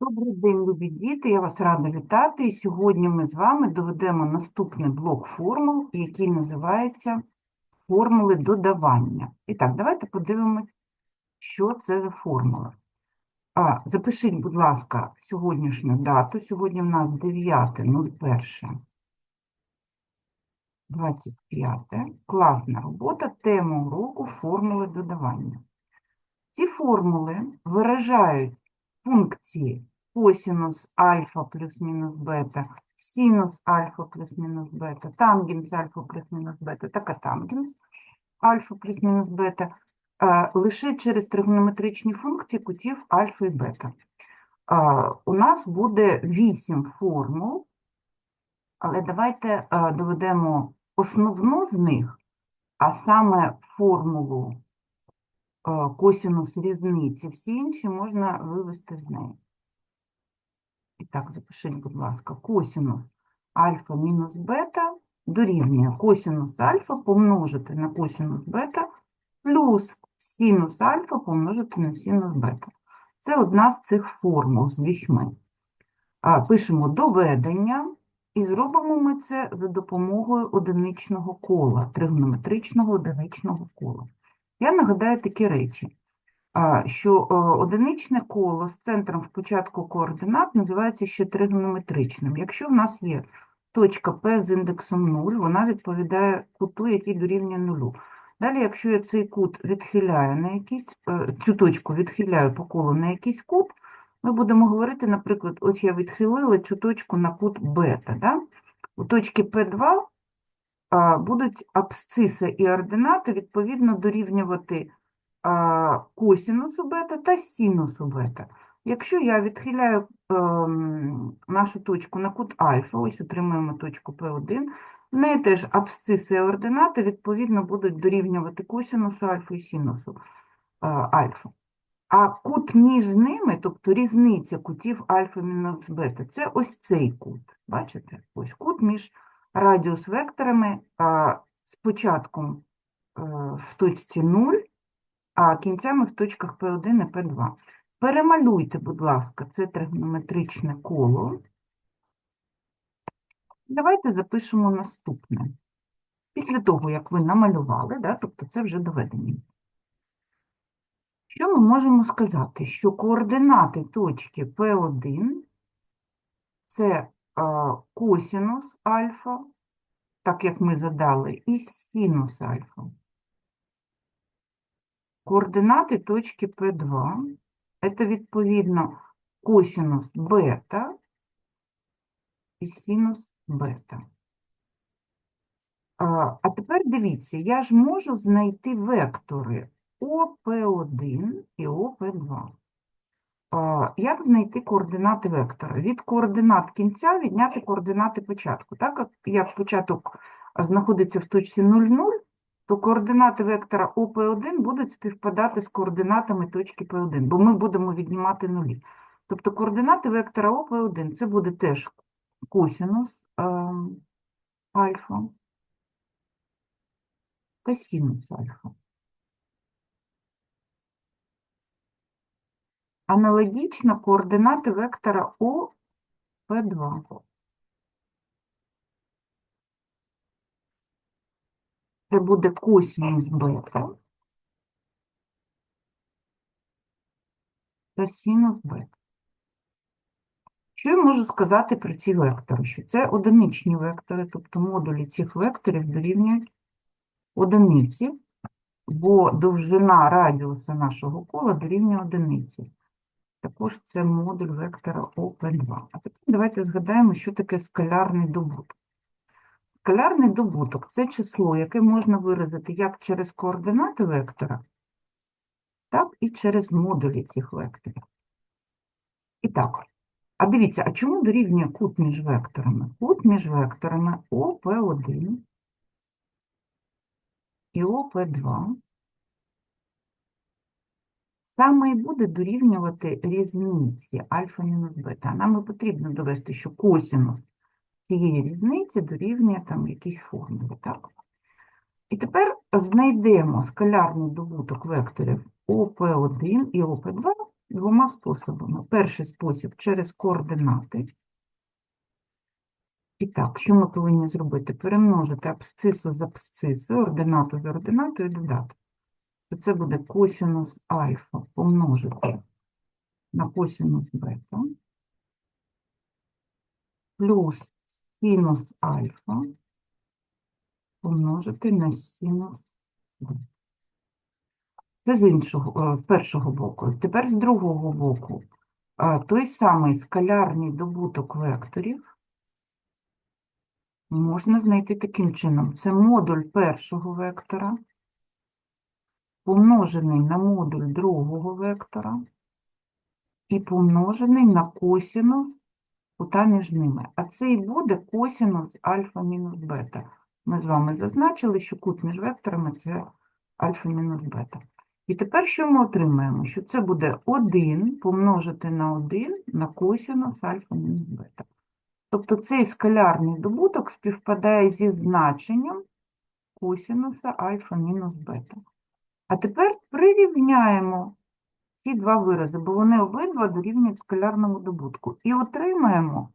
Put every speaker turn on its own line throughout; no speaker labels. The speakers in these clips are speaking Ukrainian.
Добрий день, любі діти, я вас рада вітати. І сьогодні ми з вами доведемо наступний блок формул, який називається формули додавання. І так, давайте подивимось, що це за формула. А, запишіть, будь ласка, сьогоднішню дату. Сьогодні в нас 9.01. 25. Класна робота. Тема уроку формули додавання. Ці формули виражають функції косинус альфа плюс мінус бета, синус альфа плюс мінус бета, тангенс альфа плюс мінус бета та катангенс альфа плюс мінус бета лише через тригонометричні функції кутів альфа і бета. У нас буде 8 формул, але давайте доведемо основну з них, а саме формулу косинус різниці, всі інші можна вивести з неї. І так, запишіть, будь ласка, косинус альфа мінус бета дорівнює косинус альфа помножити на косинус бета плюс синус альфа помножити на синус бета. Це одна з цих формул з вісьми. Пишемо доведення і зробимо ми це за допомогою одиничного кола, тригонометричного одиничного кола. Я нагадаю такі речі, що е, одиничне коло з центром в початку координат називається ще тригонометричним. Якщо в нас є точка P з індексом 0, вона відповідає куту, який дорівнює нулю. Далі, якщо я цей кут відхиляю на якийсь, е, цю точку відхиляю по колу на якийсь кут, ми будемо говорити, наприклад, ось я відхилила цю точку на кут бета. Да? У точки P2 а, будуть абсциса і ординати відповідно дорівнювати косінусу бета та синусу бета. Якщо я відхиляю ем, нашу точку на кут альфа, ось отримуємо точку P1, в неї теж абсциси і ординати відповідно будуть дорівнювати косінусу альфа і синусу альфа. А кут між ними, тобто різниця кутів альфа мінус бета, це ось цей кут. Бачите? Ось кут між радіус-векторами а, з початком е, в точці 0, а кінцями в точках P1 і P2. Перемалюйте, будь ласка, це тригонометричне коло. Давайте запишемо наступне. Після того, як ви намалювали, да, тобто це вже доведення. Що ми можемо сказати? Що координати точки P1 це косінус альфа, так як ми задали, і синус альфа. Координати точки P2 це відповідно косінус бета і синус бета. А, тепер дивіться, я ж можу знайти вектори ОП1 і ОП2. Як знайти координати вектора? Від координат кінця відняти координати початку. Так як- початок знаходиться в точці 0,0, то координати вектора ОП1 будуть співпадати з координатами точки P1, бо ми будемо віднімати нулі. Тобто координати вектора ОП1 це буде теж косінус ем, альфа та синус альфа. Аналогічно координати вектора ОП2. Це буде косинус бета та синус бета. Що я можу сказати про ці вектори? Що це одиничні вектори, тобто модулі цих векторів дорівнюють одиниці, бо довжина радіуса нашого кола дорівнює одиниці. Також це модуль вектора ОП2. А тепер давайте згадаємо, що таке скалярний добуток. Скалярний добуток – це число, яке можна виразити як через координати вектора, так і через модулі цих векторів. І так, а дивіться, а чому дорівнює кут між векторами? Кут між векторами ОП1 і ОП2 саме і буде дорівнювати різниці альфа мінус бета. Нам потрібно довести, що косинус цієї різниці дорівнює там якійсь формулі, так? І тепер знайдемо скалярний добуток векторів ОП1 і ОП2 двома способами. Перший спосіб через координати. І так, що ми повинні зробити? Перемножити абсцису з абсцисою, ординату з ординатою і додати. То це буде косінус альфа помножити на косінус бета плюс синус альфа помножити на синус бета. Це з іншого, е, з першого боку. Тепер з другого боку. е, Той самий скалярний добуток векторів можна знайти таким чином. Це модуль першого вектора помножений на модуль другого вектора і помножений на косінус кута між ними. А це і буде косінус альфа мінус бета. Ми з вами зазначили, що кут між векторами це альфа мінус бета. І тепер що ми отримаємо? Що це буде 1 помножити на 1 на косінус альфа мінус бета. Тобто цей скалярний добуток співпадає зі значенням косінуса альфа мінус бета. А тепер прирівняємо ці два вирази, бо вони обидва дорівнюють скалярному добутку. І отримаємо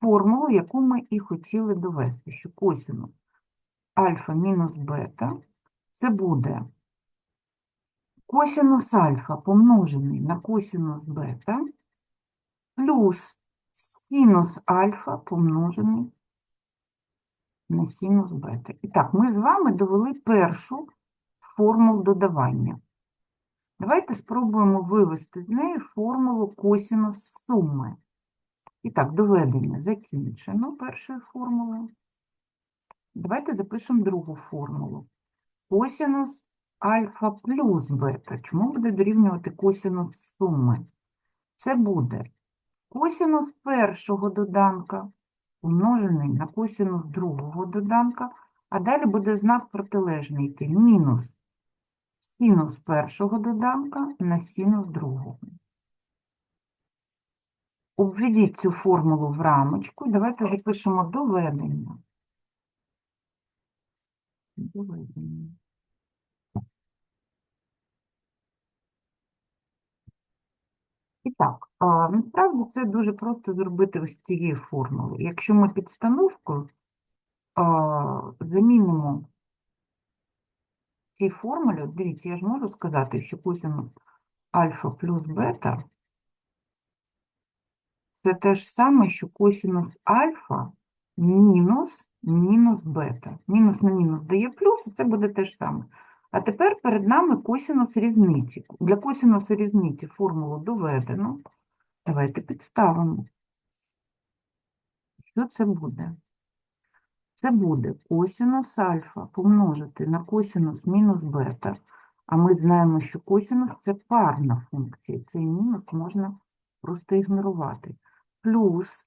формулу, яку ми і хотіли довести, що косинус альфа мінус бета це буде косинус альфа помножений на косинус бета плюс синус альфа помножений на синус бета. І так, ми з вами довели першу формулу додавання. Давайте спробуємо вивести з неї формулу косинус суми. І так, доведення закінчено першою формулою. Давайте запишемо другу формулу. Косинус альфа плюс бета. Чому буде дорівнювати косинус суми? Це буде косинус першого доданка умножений на косинус другого доданка, а далі буде знак протилежний йти мінус синус першого доданка на синус другого. Обведіть цю формулу в рамочку. і Давайте запишемо доведення. Доведення. І так, насправді це дуже просто зробити ось цією формулою. Якщо ми підстановкою замінимо цій формулі, дивіться, я ж можу сказати, що косинус альфа плюс бета це те ж саме, що косинус альфа мінус мінус бета. Мінус на мінус дає плюс, і це буде те ж саме. А тепер перед нами косинус різниці. Для косинусу різниці формулу доведено. Давайте підставимо. Що це буде? Це буде косинус альфа помножити на косинус мінус бета. А ми знаємо, що косинус – це парна функція. Цей мінус можна просто ігнорувати. Плюс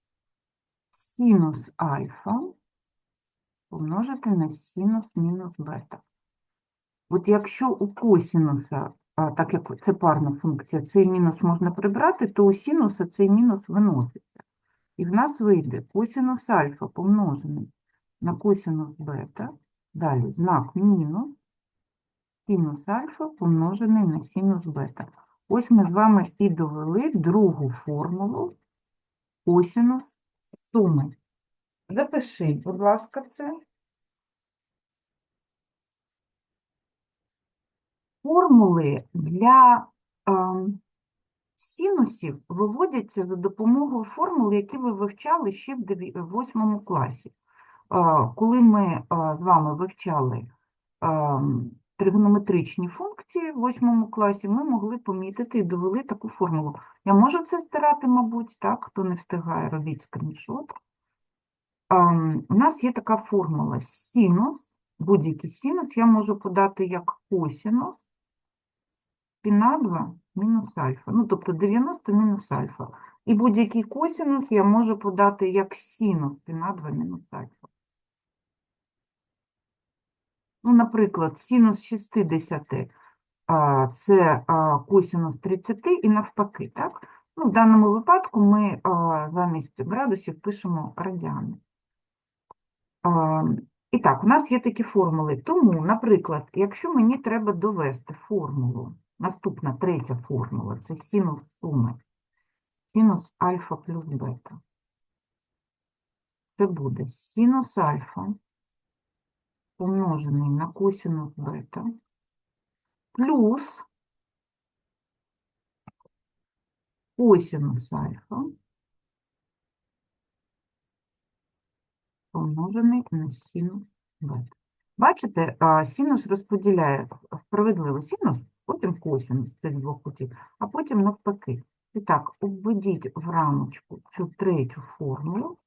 синус альфа помножити на синус мінус бета. От якщо у косинуса, а, так як це парна функція, цей мінус можна прибрати, то у синуса цей мінус виноситься. І в нас вийде косинус альфа помножений на косинус бета, далі знак мінус, синус альфа помножений на синус бета. Ось ми з вами і довели другу формулу косинус суми. Запишіть, будь ласка, це. Формули для ем, синусів виводяться за допомогою формул, які ви вивчали ще в деві- в восьмому класі. Коли ми з вами вивчали тригонометричні функції в восьмому класі, ми могли помітити і довели таку формулу. Я можу це стирати, мабуть, так? Хто не встигає, робіть скріншот. У нас є така формула синус, будь-який синус я можу подати як косинус пі на 2 мінус альфа. Ну, тобто 90 мінус альфа. І будь-який косинус я можу подати як синус пі на 2 мінус альфа. Ну, наприклад, синус 60 це косинус 30 і навпаки, так? Ну, в даному випадку ми замість градусів пишемо радіани. І так, у нас є такі формули. Тому, наприклад, якщо мені треба довести формулу Наступна третя формула це синус суми. Синус альфа плюс бета. Це буде синус альфа помножений на косинус бета плюс косинус альфа помножений на синус бета. Бачите, синус розподіляє справедливо синус, потім косинус цих двох кутів, а потім навпаки. І так, обведіть в рамочку цю третю формулу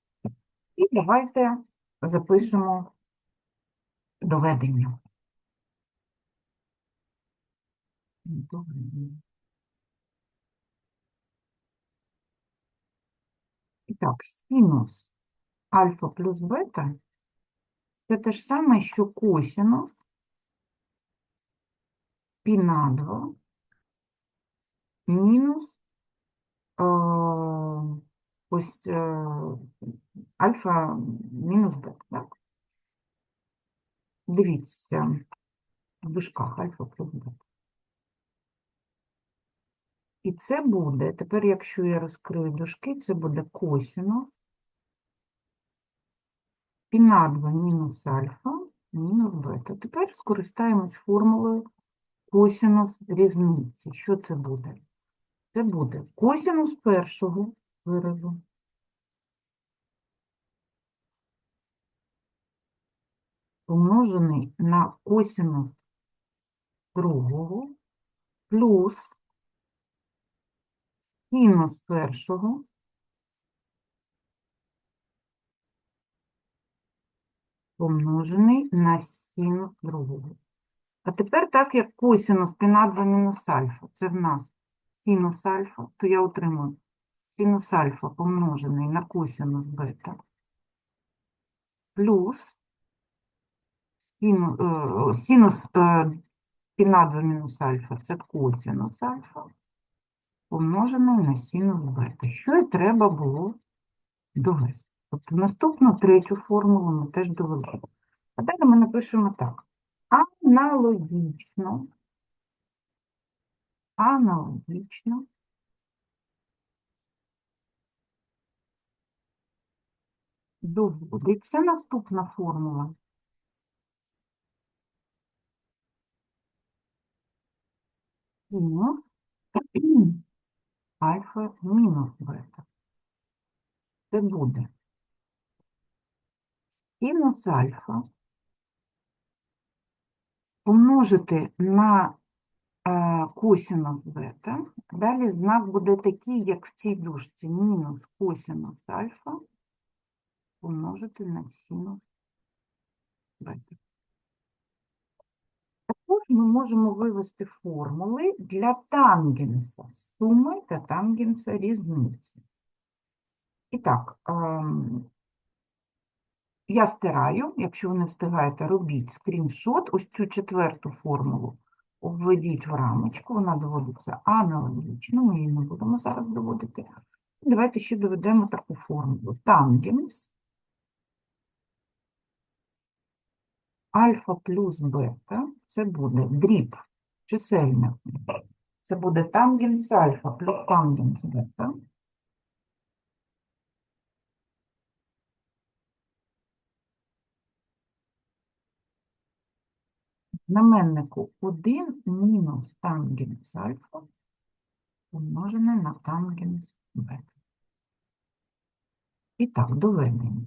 і давайте запишемо доведення. Доведення. І так, синус альфа плюс бета це те ж саме, що косинус пі на 2 мінус е, ось е, альфа мінус бета, так? Дивіться, в дужках альфа плюс бета. І це буде, тепер, якщо я розкрию дужки, це буде косинус пі на 2 мінус альфа мінус бета. Тепер скористаємось формулою косинус різниці. Що це буде? Це буде косинус першого виразу помножений на косинус другого плюс синус першого. Помножений на синус другого. А тепер так, як косинус пі на 2 мінус альфа, це в нас синус альфа, то я отримую синус альфа помножений на косинус бета плюс синус е, пі на 2 мінус альфа, це косинус альфа помножений на синус бета. Що і треба було довести. Тобто наступну третю формулу ми теж довели. А далі ми напишемо так. Аналогічно, аналогічно доводиться наступна формула. Синус альфа мінус бета. Це буде синус альфа помножити на е, косинус бета. Далі знак буде такий, як в цій дужці, мінус косинус альфа помножити на синус бета. Також ми можемо вивести формули для тангенса суми та тангенса різниці. І так, ем, я стираю, якщо ви не встигаєте, робіть скріншот, ось цю четверту формулу обведіть в рамочку, вона доводиться аналогічно, ми її не будемо зараз доводити. Давайте ще доведемо таку формулу. Тангенс альфа плюс бета, це буде дріб чисельник. Це буде тангенс альфа плюс тангенс бета. знаменнику 1 мінус тангенс альфа помножене на тангенс бета. І так, доведення.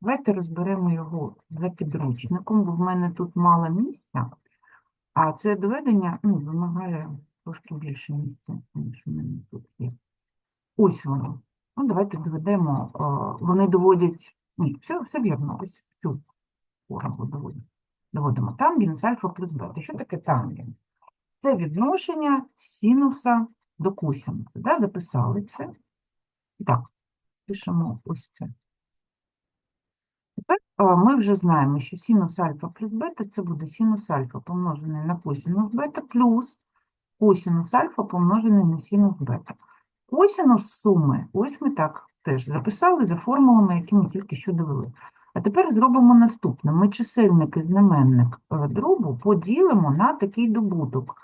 Давайте розберемо його за підручником, бо в мене тут мало місця, а це доведення ну, вимагає трошки більше місця, ніж в мене тут є. Ось воно. Ну, давайте доведемо, а, вони доводять, ні, все, все вірно, ось цю формулу доводять доводимо тангенс альфа плюс бета. Що таке тангенс? Це відношення синуса до косинуса. Да? Записали це. І так, пишемо ось це. Ми вже знаємо, що синус альфа плюс бета це буде синус альфа помножений на косинус бета плюс косинус альфа помножений на синус бета. Косинус суми, ось ми так теж записали за формулами, які ми тільки що довели. А тепер зробимо наступне. Ми чисельник і знаменник е, дробу поділимо на такий добуток.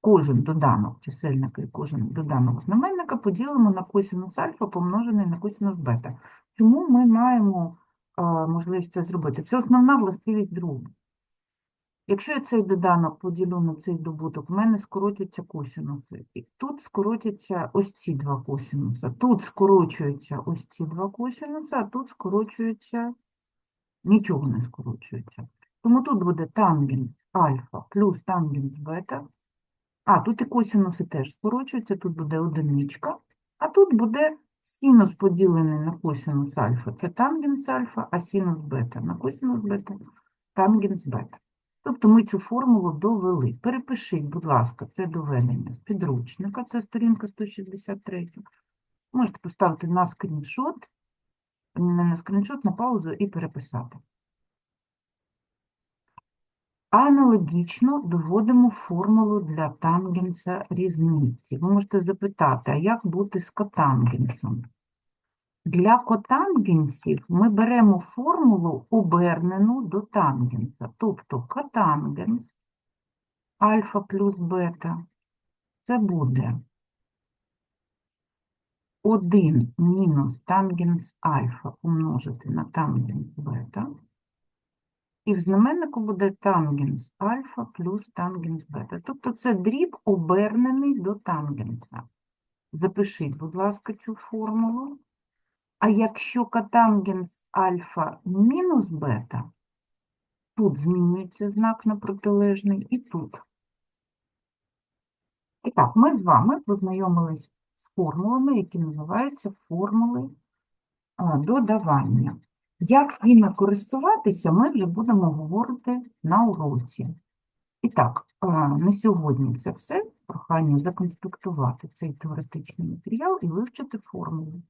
Кожен доданок чисельника і кожен доданок знаменника поділимо на косинус альфа помножений на косинус бета. Чому ми маємо можливість це зробити? Це основна властивість дробу. Якщо я цей доданок поділю на цей добуток, в мене скоротяться косинуси. І тут скоротяться ось ці два косинуса. Тут скорочуються ось ці два косинуси, а тут скорочується, нічого не скорочується. Тому тут буде тангенс альфа плюс тангенс бета. А, тут і косинуси теж скорочуються, тут буде одиничка, а тут буде синус поділений на косинус альфа. Це тангенс альфа, а синус бета на косинус бета, тангенс бета. Тобто ми цю формулу довели. Перепишіть, будь ласка, це доведення з підручника, це сторінка 163. Можете поставити на скріншот, не на скріншот, на паузу і переписати. Аналогічно доводимо формулу для тангенса різниці. Ви можете запитати, а як бути з котангенсом? Для котангенсів ми беремо формулу обернену до тангенса. Тобто котангенс альфа плюс бета це буде 1 мінус тангенс альфа помножити на тангенс бета. І в знаменнику буде тангенс альфа плюс тангенс бета. Тобто це дріб обернений до тангенса. Запишіть, будь ласка, цю формулу. А якщо котангенс альфа мінус бета, тут змінюється знак на протилежний і тут. І так, ми з вами познайомились з формулами, які називаються формули додавання. Як ними користуватися, ми вже будемо говорити на уроці. І так, на сьогодні це все. Прохання законспектувати цей теоретичний матеріал і вивчити формули.